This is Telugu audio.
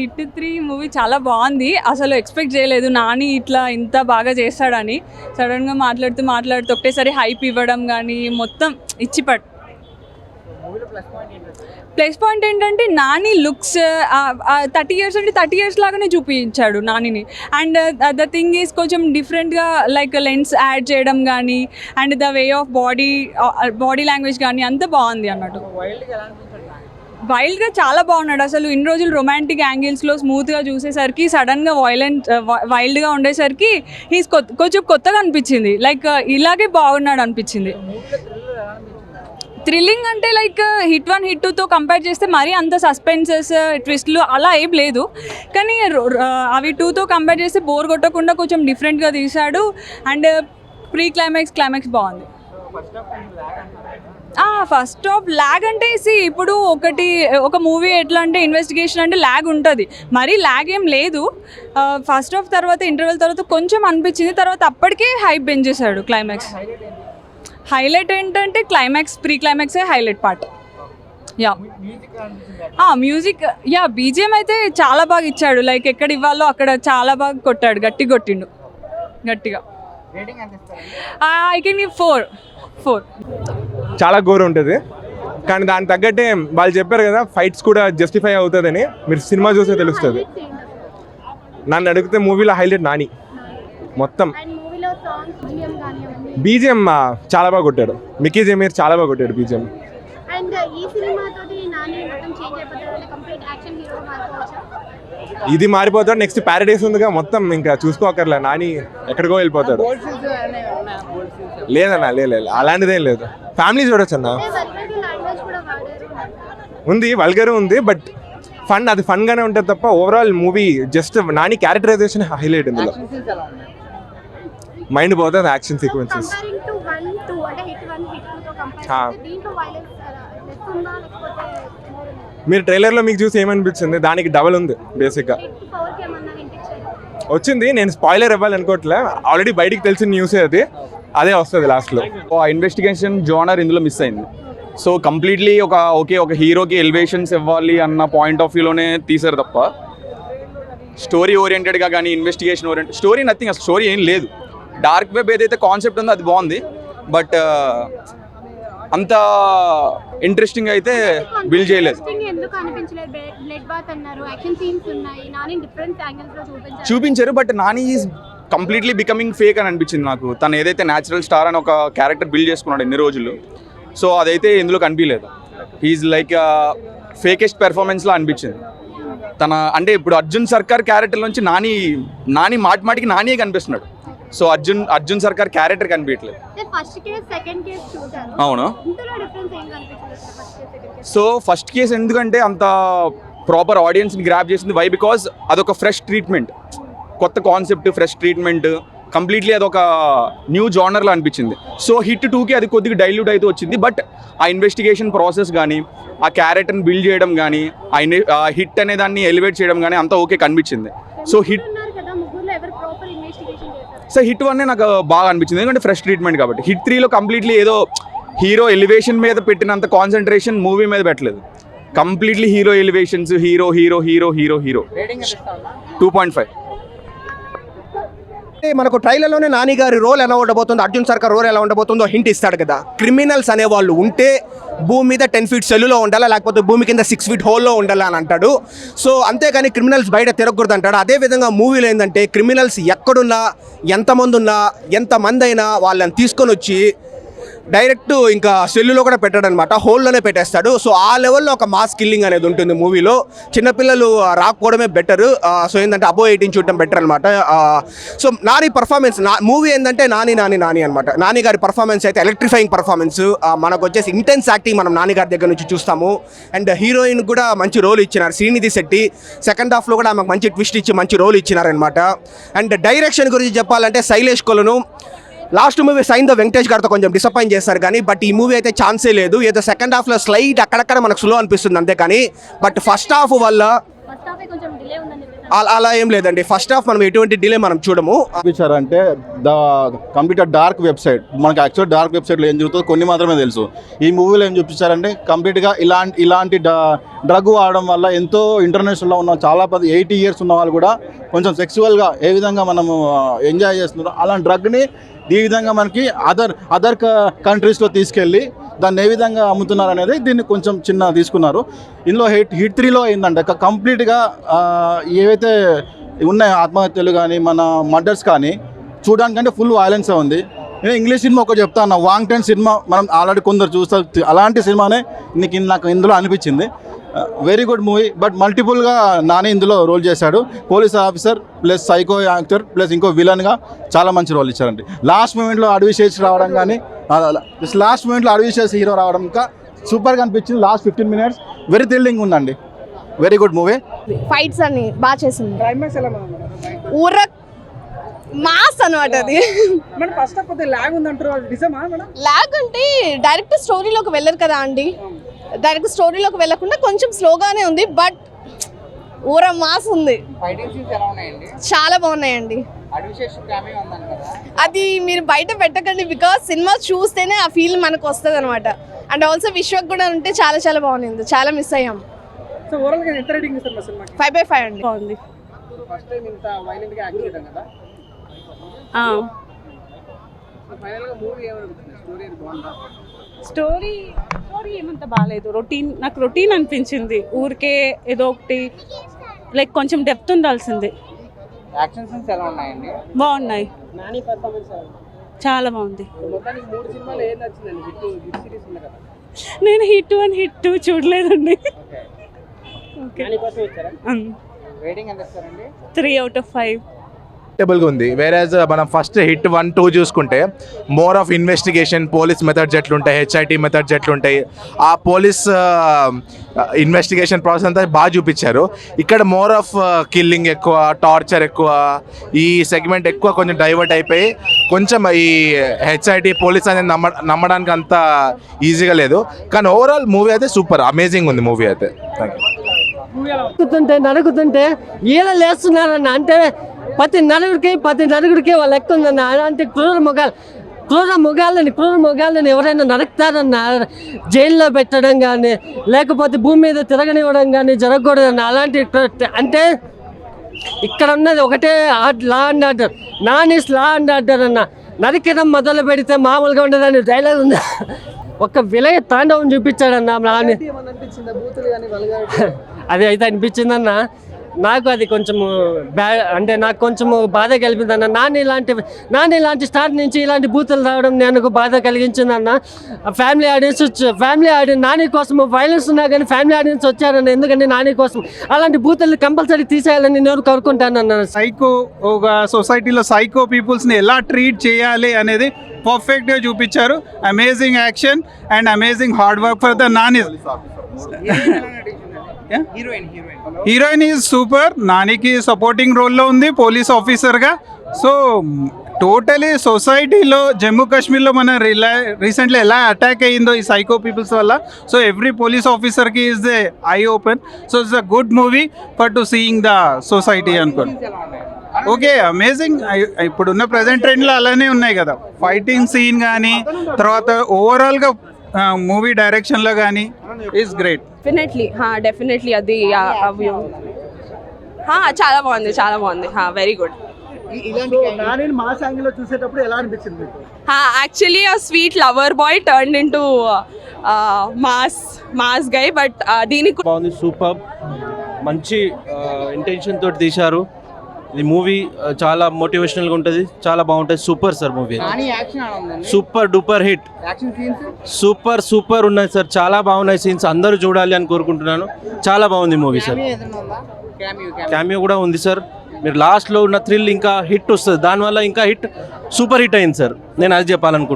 హిట్ త్రీ మూవీ చాలా బాగుంది. అసలు ఎక్స్పెక్ట్ చేయలేదు. నాని ఇట్లా ఇంత బాగా చేస్తాడని సడన్గా మాట్లాడుతూ మాట్లాడుతూ ఒకటేసారి హైప్ ఇవ్వడం కానీ మొత్తం ఇచ్చి పట్ ప్లస్ పాయింట్ ఏంటంటే ప్లస్ పాయింట్ ఏంటంటే నాని లుక్స్ థర్టీ ఇయర్స్ అంటే థర్టీ ఇయర్స్ లాగానే చూపించాడు నానిని. అండ్ ద థింగ్ ఈజ్ కొంచెం డిఫరెంట్గా లైక్ లెన్స్ యాడ్ చేయడం కానీ and the way of body body language కానీ అంతా బాగుంది అన్నట్టు. వైల్డ్గా చాలా బాగున్నాడు. అసలు ఇన్ని రోజులు రొమాంటిక్ యాంగిల్స్లో స్మూత్గా చూసేసరికి సడన్గా వైలెంట్ వైల్డ్గా ఉండేసరికి హీస్ కొంచెం కొత్తగా అనిపించింది. లైక్ ఇలాగే బాగున్నాడు అనిపించింది. థ్రిల్లింగ్ అంటే లైక్ హిట్ వన్ హిట్ టూతో కంపేర్ చేస్తే మరీ అంత సస్పెన్సెస్ ట్విస్ట్లు అలా ఏం లేదు. కానీ అవి టూతో కంపేర్ చేస్తే బోర్ కొట్టకుండా కొంచెం డిఫరెంట్గా తీశాడు. అండ్ ప్రీ క్లైమాక్స్ క్లైమాక్స్ బాగుంది ఫస్ట్ ఆఫ్ ల్యాగ్ అంటే సి ఇప్పుడు ఒకటి ఒక మూవీ ఎట్లా అంటే ఇన్వెస్టిగేషన్ అంటే ల్యాగ్ ఉంటుంది. మరీ ల్యాగ్ ఏం లేదు. ఫస్ట్ ఆఫ్ తర్వాత ఇంటర్వెల్ తర్వాత కొంచెం అనిపించింది. తర్వాత అప్పటికే హైప్ పెంచేశాడు క్లైమాక్స్ హైలైట్ ఏంటంటే climax pre క్లైమాక్సే highlight part yeah music music yeah BGM అయితే చాలా బాగా ఇచ్చాడు. లైక్ ఎక్కడ ఇవ్వాలో అక్కడ చాలా బాగా కొట్టాడు. గట్టి కొట్టిండు. గట్టిగా. ఐ కెన్ ఫోర్ ఫోర్ చాలా ఘోరం ఉంటుంది. కానీ దానికి తగ్గట్టే వాళ్ళు చెప్పారు కదా ఫైట్స్ కూడా జస్టిఫై అవుతుందని మీరు సినిమా చూస్తే తెలుస్తుంది. నన్ను అడిగితే మూవీలో హైలైట్ నాని. మొత్తం. బిజిఎం చాలా బాగా కొట్టాడు. మిక్కీ జమీర్ చాలా బాగా కొట్టాడు బీజిఎం అండ్ ఈ సినిమా తోటి నాని మొత్తం చేంజ్ అయిపోతాడు అంటే కంప్లీట్ యాక్షన్ హీరో మారిపోవచ్చా ఇది మారిపోతాడు నెక్స్ట్ ప్యారడైస్ ఉందిగా మొత్తం ఇంకా చూసుకోకర్లే నాని ఎక్కడికో వెళ్ళిపోతాడు. లేదన్నా లేదు లేదు అలాంటిదేం లేదు. ఫ్యామిలీ చూడొచ్చు అన్న. అంటే వల్గర్ లాంగ్వేజ్ కూడా వాడారు. ఉంది వల్గర్ ఉంది బట్ ఫన్ అది ఫన్ గానే ఉంటుంది తప్ప overall movie just Nani characterization highlight ఇందులో. మైండ్ పోతుంది యాక్షన్ సీక్వెన్సెస్ మీరు ట్రైలర్లో మీకు చూసి ఏమనిపించింది? దానికి డబల్ ఉంది బేసిక్గా వచ్చింది. నేను స్పాయిలర్ ఇవ్వాలనుకోవట్లే. ఆల్రెడీ బయటికి తెలిసిన న్యూసే అది. అదే వస్తుంది లాస్ట్లో ఆ ఇన్వెస్టిగేషన్ జోనర్ ఇందులో మిస్ అయింది. సో కంప్లీట్లీ ఒక ఓకే ఒక హీరోకి ఎలివేషన్స్ ఇవ్వాలి అన్న పాయింట్ ఆఫ్ వ్యూలోనే తీసారు తప్ప స్టోరీ ఓరియంటెడ్గా కానీ ఇన్వెస్టిగేషన్ ఓరియంటెడ్ స్టోరీ నథింగ్ అసలు స్టోరీ ఏం లేదు. డార్క్ వెబ్ ఏదైతే కాన్సెప్ట్ ఉందో అది బాగుంది. బట్ అంత ఇంట్రెస్టింగ్ అయితే బిల్డ్ చేయలేదు. చూపించారు. చూపించారు but Nani is completely becoming fake అని అనిపించింది నాకు. తను ఏదైతే న్యాచురల్ స్టార్ అని ఒక క్యారెక్టర్ బిల్డ్ చేసుకున్నాడు ఎన్ని రోజులు. సో అదైతే ఇందులో కనిపించలేదు హీఈస్ లైక్ ఫేకెస్ట్ పెర్ఫార్మెన్స్లా అనిపించింది. తన అంటే ఇప్పుడు అర్జున్ సర్కార్ క్యారెక్టర్ నుంచి నాని నాని మాటి మాటికి నానియే కనిపిస్తున్నాడు. సో అర్జున్ అర్జున్ సర్కార్ క్యారెక్టర్ అవును? కనిపించలేదు? కేస్ సో ఫస్ట్ కేసు ఎందుకంటే అంత ప్రాపర్ ఆడియన్స్ని గ్రాప్ చేసింది. వై బికాజ్ అదొక ఫ్రెష్ ట్రీట్మెంట్ కొత్త కాన్సెప్ట్ ఫ్రెష్ ట్రీట్మెంట్ కంప్లీట్లీ అదొక న్యూ జానర్లో అనిపించింది. సో హిట్ టూకి అది కొద్దిగా డైల్యూట్ అయితే వచ్చింది. బట్ ఆ ఇన్వెస్టిగేషన్ ప్రాసెస్ కానీ ఆ క్యారెక్టర్ని బిల్డ్ చేయడం కానీ ఆ హిట్ అనే దాన్ని ఎలివేట్ చేయడం కానీ అంతా ఓకే కనిపించింది. సో హిట్ ఉన్నారు కదా ముగ్గురులో ఎవరు ప్రాపర్ ఇన్వెస్టిగేషన్ చేశారు సో హిట్ వన్నే నాకు బాగా అనిపించింది. ఎందుకంటే ఫ్రెష్ ట్రీట్మెంట్ కాబట్టి. హిట్ త్రీలో కంప్లీట్లీ ఏదో హీరో ఎలివేషన్ మీద పెట్టినంత కాన్సన్ట్రేషన్ మూవీ మీద పెట్టలేదు. Completely hero elevations hero hero hero hero hero two point five మనకు ట్రైలర్లోనే నాని గారి రోల్ ఎలా ఉండబోతుందో అర్జున్ సర్కార్ రోల్ ఎలా ఉండబోతుందో హింట్ ఇస్తాడు కదా. క్రిమినల్స్ అనే వాళ్ళు ఉంటే భూమి మీద టెన్ ఫీట్ సెల్లులో ఉండాలా లేకపోతే భూమి కింద సిక్స్ ఫీట్ హోల్లో ఉండాలా అని అంటాడు. సో అంతేకాని క్రిమినల్స్ బయట తిరగకూడదు అంటాడు. అదేవిధంగా మూవీలో ఏంటంటే క్రిమినల్స్ ఎక్కడున్నా ఎంతమంది ఉన్నా ఎంతమంది అయినా వాళ్ళని తీసుకొని వచ్చి డైరెక్ట్ ఇంకా సెల్లులో కూడా పెట్టాడు అనమాట హోల్లోనే పెట్టేస్తాడు. సో ఆ లెవెల్లో ఒక మాస్ కిల్లింగ్ అనేది ఉంటుంది మూవీలో. చిన్నపిల్లలు రాకపోవడమే బెటర్. సో ఏంటంటే అబో ఎయిటీన్ చూడటం బెటర్ అనమాట సో నాని పర్ఫార్మెన్స్ నా మూవీ ఏంటంటే నాని నాని నాని అనమాట నాని గారి పర్ఫార్మెన్స్ అయితే ఎలక్ట్రిఫైయింగ్ పర్ఫార్మెన్స్ మనకు వచ్చేసి ఇంటెన్స్ యాక్టింగ్ మనం నాని గారి దగ్గర నుంచి చూస్తాము. అండ్ హీరోయిన్ కూడా మంచి రోల్ ఇచ్చినారు. శ్రీనిధి శెట్టి. సెకండ్ హాఫ్లో కూడా ఆమెకు మంచి ట్విస్ట్ ఇచ్చి మంచి రోల్ ఇచ్చినారనమాట అండ్ డైరెక్షన్ గురించి చెప్పాలంటే Sailesh Kolanu. Last movie sign the Venkatesh గారితో కొంచెం డిసప్పాయింట్ చేస్తారు కానీ బట్ ఈ మూవీ అయితే ఛాన్సే లేదు. ఏదో సెకండ్ హాఫ్లో స్లైట్ అక్కడక్కడ మనకు స్లో అనిపిస్తుంది అంతే కానీ బట్ ఫస్ట్ హాఫ్ వల్ల అలా అలా ఏం లేదండి. ఫస్ట్ హాఫ్ మనం ఎటువంటి డిలే మనం చూడము. చూపించారంటే ద కంప్లీట్ డార్క్ వెబ్సైట్. మనకి యాక్చువల్ డార్క్ వెబ్సైట్లో ఏం జరుగుతుందో కొన్ని మాత్రమే తెలుసు. ఈ మూవీలో ఏం చూపించారంటే కంప్లీట్గా ఇలాంటి ఇలాంటి డ్రగ్ వాడడం వల్ల ఎంతో ఇంటర్నేషనల్లో ఉన్న చాలా పది ఎయిటీ ఇయర్స్ ఉన్న వాళ్ళు కూడా కొంచెం సెక్సువల్గా ఏ విధంగా మనము ఎంజాయ్ చేస్తున్నారో అలాంటి డ్రగ్ని ఈ విధంగా మనకి అదర్ అదర్ కంట్రీస్లో తీసుకెళ్ళి దాన్ని ఏ విధంగా అమ్ముతున్నారు అనేది దీన్ని కొంచెం చిన్న తీసుకున్నారు. ఇందులో హిట్ హిట్ త్రీలో ఏంటంటే కంప్లీట్గా ఏవైతే ఉన్నాయి ఆత్మహత్యలు కానీ మన మర్డర్స్ కానీ చూడడానికంటే ఫుల్ వైలెన్స్ ఉంది. నేను ఇంగ్లీష్ సినిమా ఒక చెప్తాను వాంగ్ టెన్ సినిమా మనం ఆల్రెడీ కొందరు చూస్తారు అలాంటి సినిమానే నీకు నాకు ఇందులో అనిపించింది. వెరీ గుడ్ మూవీ బట్ మల్టిపుల్గా నాని ఇందులో రోల్ చేశాడు. Police officer plus psycho actor plus ఇంకో విలన్గా చాలా మంచి రోల్ ఇచ్చారండి. లాస్ట్ మూమెంట్లో అడవి చేసి రావడం కానీ లాస్ట్ మూమెంట్లో అడవి చేసి హీరో రావడం ఇంకా సూపర్గా అనిపించింది. Last fifteen minutes very thrilling ఉందండి. వెరీ గుడ్ మూవీ ఫైట్స్ అన్ని బాగా చేసింది. ఊర మాస్ అనమాట అది. ఫస్ట్ లాగ్ ఉందంటారు. అది నిజమా మేడం? లాగ్ అంటే డైరెక్ట్ స్టోరీలోకి వెళ్ళరు కదా అండి. డైరెక్ట్ స్టోరీలోకి వెళ్ళకుండా కొంచెం స్లోగానే ఉంది బట్ ఊర మాస్ ఉంది. ఫైటింగ్ సీన్స్ ఎలా ఉన్నాయండి? చాలా బాగున్నాయండి. అది మీరు బయట పెట్టకండి బికాస్ సినిమా చూస్తేనే ఆ ఫీల్ మనకు వస్తుంది అనమాట అండ్ ఆల్సో విశ్వక్ కూడా ఉంటే చాలా చాలా బాగుంది. చాలా మిస్ అయ్యాం. ఫైవ్ బై ఫైవ్ అండి. బాగుంది. ఫస్ట్ టైం ఇంత వైలెంట్గా యాక్ట్ చేయడం కదా? ఫైనల్గా మూవీ ఏమనుకుంటుంది స్టోరీ బాగుందా? స్టోరీ స్టోరీ ఏమంత బాగాలేదు రొటీన్ నాకు రొటీన్ అనిపించింది. ఊరికే ఏదో ఒకటి లైక్ కొంచెం డెప్త్ ఉండాల్సింది. యాక్షన్ సీన్స్ ఎలా ఉన్నాయండి? బాగున్నాయి. నాని పర్ఫార్మెన్స్ చాలా బాగుంది. మొత్తానికి మూడు సినిమాలు ఏం నచ్చిందండి? హిట్ హిట్ సిరీస్ ఉంది కదా. నేను హిట్ వన్ హిట్ టూ చూడలేదండి. ఓకే. నాని కోసం వచ్చారా రేటింగ్ ఎంత ఇస్తారండి? Three out of five. గా ఉంది. వేరేజ్ మనం ఫస్ట్ హిట్ వన్ టూ చూసుకుంటే more of investigation police methods ఎట్లుంటాయి హెచ్ఐటి మెథడ్స్ ఎట్లుంటాయి ఆ పోలీస్ ఇన్వెస్టిగేషన్ ప్రాసెస్ అంతా బాగా చూపించారు. ఇక్కడ మోర్ ఆఫ్ కిల్లింగ్ ఎక్కువ టార్చర్ ఎక్కువ ఈ సెగ్మెంట్ ఎక్కువ కొంచెం డైవర్ట్ అయిపోయి కొంచెం ఈ హెచ్ఐటి పోలీస్ అనేది నమ్మ నమ్మడానికి అంత ఈజీగా లేదు. కానీ ఓవరాల్ మూవీ అయితే సూపర్ అమేజింగ్ ఉంది మూవీ అయితే. నరుకుతుంటే నరుకుతుంటే ఈల లేస్తున్నారన్న అంటే ప్రతి నలుగురికి ప్రతి నలుగురికి వాళ్ళ లెక్క ఉందన్న. అలాంటి క్రూర మొగాలు క్రూర మొగాళ్ళని క్రూర మొగాళ్ళని ఎవరైనా నరుకుతారన్న. జైల్లో పెట్టడం కానీ లేకపోతే భూమి మీద తిరగనివ్వడం కానీ జరగకూడదన్న. అలాంటి అంటే ఇక్కడ ఉన్నది ఒకటే law and order. None is law and order అన్న. నరికడం మొదలు పెడితే మామూలుగా ఉండదని డైలాగ్ ఉంది. ఒక విలయ తాండవం చూపించాడన్న నాని అది అయితే అనిపించిందన్న. నాకు అది కొంచెము బ్యా అంటే నాకు కొంచెము బాధ కలిపిందన్న నాన్న ఇలాంటి నాన్న ఇలాంటి స్టార్ట్ నుంచి ఇలాంటి బూతులు రావడం నాకు బాధ కలిగించిందన్న. ఫ్యామిలీ ఆడియన్స్ వచ్చి ఫ్యామిలీ ఆడియన్స్ నాని కోసం వైలెన్స్ ఉన్నా కానీ ఫ్యామిలీ ఆడియన్స్ వచ్చారన్న. ఎందుకంటే నాని కోసం అలాంటి బూతులు కంపల్సరీ తీసేయాలని నేను కోరుకుంటానన్న. సైకో ఒక సొసైటీలో సైకో పీపుల్స్ని ఎలా ట్రీట్ చేయాలి అనేది పర్ఫెక్ట్గా చూపించారు. Amazing action and amazing hard work for the Nani. Heroine is super. నానికి సపోర్టింగ్ రోల్లో ఉంది పోలీస్ ఆఫీసర్గా సో టోటలీ సొసైటీలో జమ్మూ కాశ్మీర్లో మన రిలా రీసెంట్లీ ఎలా అటాక్ అయ్యిందో ఈ సైకో పీపుల్స్ వల్ల. సో ఎవ్రీ పోలీస్ ఆఫీసర్కి is the eye open so it's a good movie for to seeing the society అనుకోండి. ఓకే అమేజింగ్ ఇప్పుడున్న ప్రజెంట్ ట్రెండ్లో అలానే ఉన్నాయి కదా. ఫైటింగ్ సీన్ కానీ తర్వాత ఓవరాల్గా మూవీ డైరెక్షన్లో కానీ ఈజ్ గ్రేట్ డెఫినెట్లీ డెఫినెట్లీ అది చాలా బాగుంది చాలా బాగుంది. వెరీ గుడ్ నాని మాస్ యాంగిల్లో చూసేటప్పుడు ఎలా అనిపించింది యాక్చువల్లీ ఆ sweet lover boy turn in to mass mass guy but దీనికి బాగుంది సూపర్. మంచి ఇంటెన్షన్ తోటి తీశారు. ఈ మూవీ చాలా మోటివేషనల్గా ఉంటుంది. చాలా బాగుంటుంది. Super sir movie. Super duper hit. Super super ఉన్నాయి సార్. చాలా బాగున్నాయి సీన్స్. అందరూ చూడాలి అని కోరుకుంటున్నాను. చాలా బాగుంది మూవీ సార్. క్యామియో కూడా ఉంది సార్. మీరు లాస్ట్లో ఉన్న థ్రిల్ ఇంకా హిట్ వస్తుంది. దానివల్ల ఇంకా హిట్ సూపర్ హిట్ అయింది సార్. నేను అది చెప్పాలనుకుంటున్నాను